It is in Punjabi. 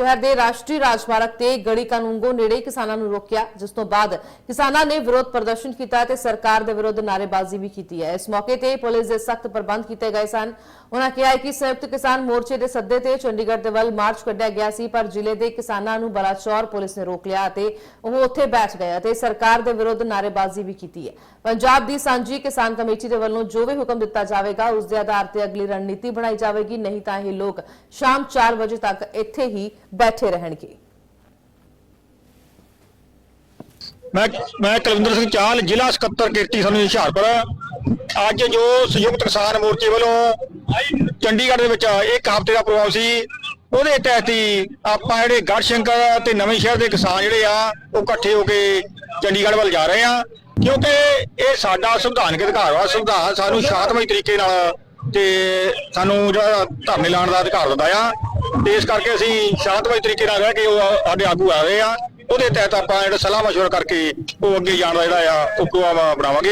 ਸ਼ਹਿਰ ਦੇ ਰਾਸ਼ਟਰੀ ਰਾਜਮਾਰਗ ਤੇ ਗੜੀ ਕਾਨੂੰਗੋ ਨੇੜੇ ਕਿਸਾਨਾਂ ਨੂੰ ਰੋਕਿਆ, ਜਿਸ ਤੋਂ ਬਾਅਦ ਕਿਸਾਨਾਂ ਨੇ ਵਿਰੋਧ ਪ੍ਰਦਰਸ਼ਨ ਕੀਤਾ ਤੇ ਸਰਕਾਰ ਦੇ ਵਿਰੁੱਧ ਨਾਅਰੇਬਾਜ਼ੀ ਵੀ ਕੀਤੀ ਹੈ। ਇਸ ਮੌਕੇ ਤੇ ਪੁਲਿਸ ਦੇ ਸਖਤ ਪ੍ਰਬੰਧ ਕੀਤੇ ਗਏ ਸਨ। ਉਹਨਾਂ ਕਿਹਾ ਕਿ ਸੰਯੁਕਤ ਕਿਸਾਨ ਮੋਰਚੇ ਦੇ ਸੱਦੇ ਤੇ ਚੰਡੀਗੜ੍ਹ ਦੇ ਵੱਲ ਮਾਰਚ ਕੱਢਿਆ ਗਿਆ ਸੀ, ਪਰ ਜ਼ਿਲ੍ਹੇ ਦੇ ਕਿਸਾਨਾਂ ਨੂੰ ਬਲਾਚੌਰ ਪੁਲਿਸ ਨੇ ਰੋਕ ਲਿਆ ਅਤੇ ਉਹ ਉੱਥੇ ਬੈਠ ਗਏ ਅਤੇ ਸਰਕਾਰ ਦੇ ਵਿਰੁੱਧ ਨਾਅਰੇਬਾਜ਼ੀ ਵੀ ਕੀਤੀ ਹੈ। ਪੰਜਾਬ ਦੀ ਸਾਂਝੀ ਕਿਸਾਨ ਕਮੇਟੀ ਦੇ ਵੱਲੋਂ ਜੋ ਵੀ ਹੁਕਮ ਦਿੱਤਾ ਜਾਵੇਗਾ, ਉਸ ਦੇ ਆਧਾਰ ਤੇ ਅਗਲੀ ਰਣਨੀਤੀ ਬਣਾਈ ਜਾਵੇਗੀ। ਨਹੀਂ ਤਾਂ ਇਹ ਲੋਕ ਸ਼ਾਮ 4 ਵਜੇ ਤੱਕ ਇੱਥੇ ਹੀ ਬੈਠੇ ਰਹਿਣਗੇ। ਮੈਂ ਮੈਂ ਕੁਲਵਿੰਦਰ ਸਿੰਘ ਚਾਹਲ ਜ਼ਿਲ੍ਹਾ ਸਕੱਤਰ ਕਿਰਤੀ ਸਾਨੂੰ ਹੁਸ਼ਿਆਰਪੁਰ। ਅੱਜ ਜੋ ਸੰਯੁਕਤ ਕਿਸਾਨ ਮੋਰਚੇ ਵੱਲੋਂ ਚੰਡੀਗੜ੍ਹ ਦੇ ਵਿੱਚ ਇੱਕ ਹਫ਼ਤੇ ਦਾ ਪ੍ਰੋਗਰਾਮ ਸੀ, ਉਹਦੇ ਤਹਿਤ ਹੀ ਆਪਾਂ ਜਿਹੜੇ ਗੜਸ਼ੰਕਰ ਤੇ ਨਵੇਂ ਸ਼ਹਿਰ ਦੇ ਕਿਸਾਨ ਜਿਹੜੇ ਆ, ਉਹ ਇਕੱਠੇ ਹੋ ਕੇ ਚੰਡੀਗੜ੍ਹ ਵੱਲ ਜਾ ਰਹੇ ਆ। ਕਿਉਂਕਿ ਇਹ ਸਾਡਾ ਸੰਵਿਧਾਨਕ ਅਧਿਕਾਰ ਆ ਸੰਵਿਧਾਨ ਸਾਨੂੰ ਸ਼ਾਂਤਮਈ ਤਰੀਕੇ ਨਾਲ ਤੇ ਸਾਨੂੰ ਜਿਹੜਾ ਧਰਨੇ ਲਾਉਣ ਦਾ ਅਧਿਕਾਰ ਦਿੰਦਾ ਆ। ਤੇ ਇਸ ਕਰਕੇ ਅਸੀਂ ਸ਼ਾਂਤਮਈ ਤਰੀਕੇ ਨਾਲ ਰਹਿ ਕੇ ਉਹ ਸਾਡੇ ਆਗੂ ਆ ਰਹੇ ਆ। ਉਹਦੇ ਤਹਿਤ ਆਪਾਂ ਜਿਹੜਾ ਸਲਾਹ ਮਸ਼ਵਰਾ ਕਰਕੇ ਉਹ ਅੱਗੇ ਜਾਣ ਦਾ ਜਿਹੜਾ ਆ, ਉਹ ਪ੍ਰੋਗਰਾਮ ਬਣਾਵਾਂਗੇ।